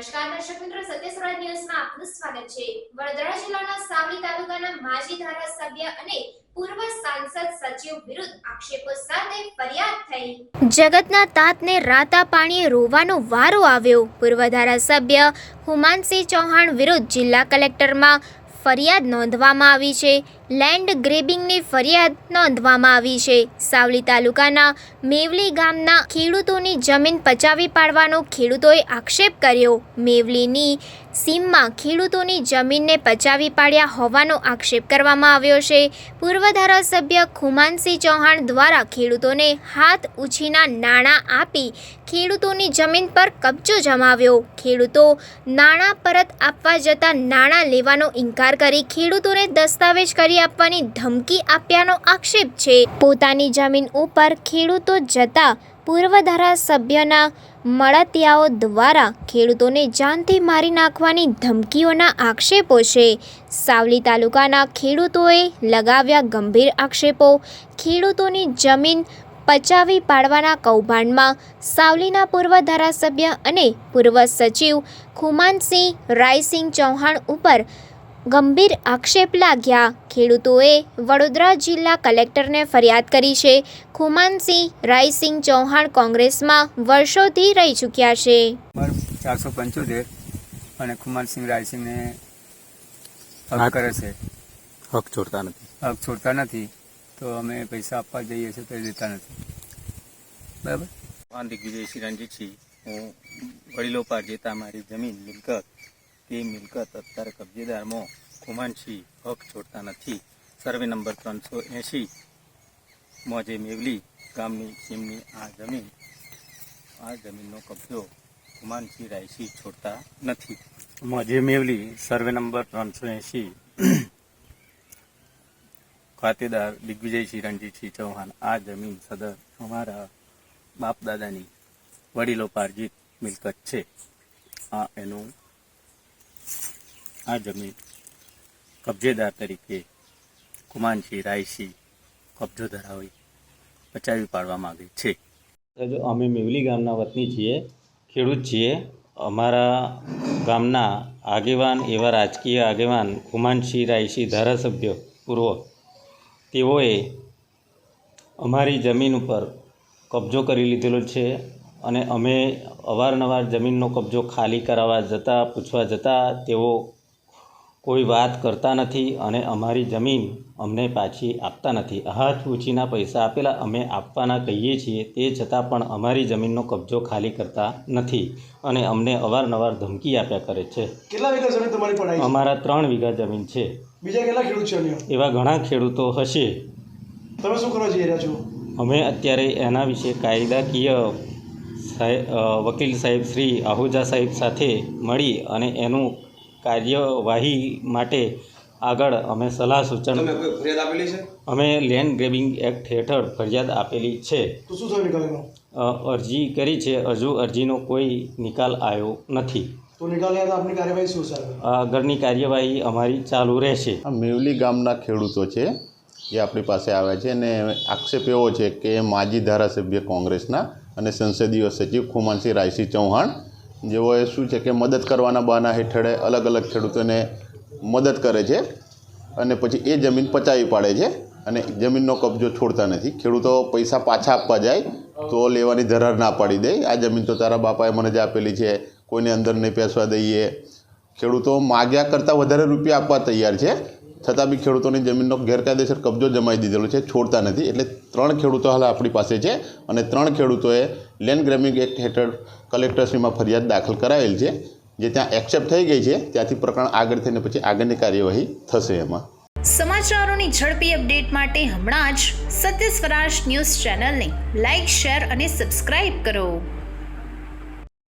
નમસ્કાર દર્શક મિત્રો સત્ય સ્વરાજ ન્યૂઝમાં આપનું સ્વાગત છે. વડોદરા જિલ્લાના સાવલી તાલુકાના માજી ધારાસભ્ય અને પૂર્વ સાંસદ સચિવ વિરુદ્ધ આક્ષેપો સાથે ફરિયાદ થઈ. જગતના તાતને રાતા પાણીએ રોવાનો વારો આવ્યો. પૂર્વ ધારાસભ્ય હુમાનસિંહ ચૌહાણ વિરુદ્ધ જિલ્લા કલેક્ટરમાં ફરિયાદ નોંધવામાં આવી છે. લેન્ડ ગ્રેબિંગની ફરિયાદ નોંધવામાં આવી છે. સાવલી તાલુકાના મેવલી ગામના ખેડૂતોની જમીન પચાવી પાડવાનો ખેડૂતોએ આક્ષેપ કર્યો. મેવલીની સીમમાં ખેડૂતોની જમીનને પચાવી પાડ્યા હોવાનો આક્ષેપ કરવામાં આવ્યો છે. પૂર્વ ધારાસભ્ય ખુમાનસિંહ ચૌહાણ દ્વારા ખેડૂતોને હાથ ઉછીના નાણાં આપી ખેડૂતોની જમીન પર કબજો જમાવ્યો. ખેડૂતો નાણાં પરત આપવા જતાં નાણાં લેવાનો ઇનકાર કરી ખેડૂતોને દસ્તાવેજ કરી આપવાની ધમકી આપ્યાનો આક્ષેપ છે. પોતાની જમીન ઉપર ખેડૂતો જતા પૂર્વ ધારાસભ્યના મળતિયાઓ દ્વારા ખેડૂતોને જાનથી મારી નાખવાની ધમકીઓના આક્ષેપો છે. સાવલી તાલુકાના ખેડૂતોએ લગાવ્યા ગંભીર આક્ષેપો. ખેડૂતોની જમીન પચાવી પાડવાના કૌભાંડમાં સાવલીના પૂર્વ ધારાસભ્ય અને પૂર્વ સચિવ ખુમાનસિંહ રાયસિંહ ચૌહાણ ઉપર ગંભીર આક્ષેપ લાગ્યા. ખેડૂતોએ વડોદરા જિલ્લા કલેક્ટરને ફરિયાદ કરી છે. ખુમાનસિંહ રાયસિંહ ચૌહાણ કોંગ્રેસમાં વર્ષોથી રહી ચૂક્યા છે. ચારસો પંચોતેર અને ખુમાનસિંહ રાયસિંહને હક કરે છે. હક છોડતા નથી. હક છોડતા નથી તો અમે પૈસા આપવા જઈએ છીએ તો એ દેતા નથી. બરાબર? દિગ્વિજય શ્રી રણજીતસિંહ હું વડીલો પાર જેતા મારી જમીન મિલકત તે મિલકત અત્યારે કબજેદારમાં ખુમાનસિંહ હક છોડતા નથી. સર્વે નંબર ત્રણસો એંશી મોજે મેવલી ગામની સીમની આ જમીન, આ જમીનનો કબજો ખુમાનસિંહ રાયસિંહ છોડતા નથી. મોજે મેવલી, સર્વે નંબર ત્રણસો એંશી. ખાતેદાર દિગ્વિજયસિંહ રણજીતસિંહ ચૌહાણ, આ જમીન સદર અમારા બાપ દાદાની વડીલો પાર્જિત મિલકત છે. આ એનું આ જમીન કબજેદાર તરીકે કુમાનસિંહ રાયસિંહ કબજો ધરાવી પચાવી પાડવા માંગે છે. અમે મેવલી ગામના વતની છીએ, ખેડૂત છીએ, અમારા ગામના આગેવાન એવા રાજકીય આગેવાન કુમાનસિંહ રાયસિંહ ધારાસભ્ય પૂર્વ, તેઓએ અમારી જમીન ઉપર કબજો કરી લીધેલો છે અને અમે અવારનવાર જમીનનો કબજો ખાલી કરાવવા જતાં, પૂછવા જતાં તેઓ કોઈ વાત કરતા નથી અને અમારી જમીન અમને પાછી આપતા નથી. હાથ ઉછીના પૈસા આપેલા અમે આપવાના કહીએ છીએ તે છતાં પણ અમારી જમીનનો કબજો ખાલી કરતા નથી અને અમને અવારનવાર ધમકી આપ્યા કરે છે. કેટલા વીઘા જમીન તમારી પડાઈ અમારા ત્રણ વીઘા જમીન છે. બીજા કેટલા ખેડૂત છે એવા ઘણા ખેડૂતો હશે. તમે શું કરવા જઈ રહ્યા છો? અમે અત્યારે એના વિશે કાયદાકીય સાહેબ વકીલ સાહેબ શ્રી આહુજા સાહેબ સાથે મળી અને એનું કાર્યવાહી માટે આગળ અમે સલાહ સૂચન તમે કોઈ ફરિયાદ આપેલી છે? અમે લેન્ડ ગ્રેબિંગ એક્ટ હેઠળ ફરિયાદ આપેલી છે. તો શું થયું નિકાલનો અરજી કરી છે. હજુ અરજીનો કોઈ નિકાલ આવ્યો નથી. તો નિકાલ નહીં આપની કાર્યવાહી શું છે? આગળની કાર્યવાહી અમારી ચાલુ રહેશે. મેવલી ગામના ખેડૂતો છે જે આપણી પાસે આવ્યા છે અને આક્ષેપ એવો છે કે માજી ધારાસભ્ય કોંગ્રેસના અને સંસદીય સચિવ ખુમાનસિંહ રાયસિંહ ચૌહાણ જેઓએ શું છે કે મદદ કરવાના બહાના હેઠળે અલગ અલગ ખેડૂતોને મદદ કરે છે અને પછી એ જમીન પચાવી પાડે છે અને જમીનનો કબજો છોડતા નથી. ખેડૂતો પૈસા પાછા આપવા જાય તો લેવાની ધરાર ના પાડી દે. આ જમીન તો તારા બાપાએ મને જ આપેલી છે. કોઈને અંદર નહીં પેસવા દઈએ. ખેડૂતો માગ્યા કરતાં વધારે રૂપિયા આપવા તૈયાર છે. છતાં બી ખેડૂતોની જમીનનો ગેરકાયદેસર કબજો જમાઈ દીધેલો છે, છોડતા નથી. એટલે ત્રણ ખેડૂતો હાલ આપણી પાસે છે અને ત્રણ ખેડૂતોએ લેન્ડ ગ્રેમિંગ એક્ટ હેઠળ કલેક્ટરશ્રીમાં ફરિયાદ દાખલ કરાવેલ છે, જે ત્યાં એક્સેપ્ટ થઈ ગઈ છે. ત્યાંથી પ્રકરણ આગળ થઈને પછી આગળની કાર્યવાહી થશે એમાં. સમાચારોની ઝડપી અપડેટ માટે હમણાં જ સત્ય સ્વરાજ ન્યૂઝ ચેનલને લાઇક શેર અને સબસ્ક્રાઇબ કરો.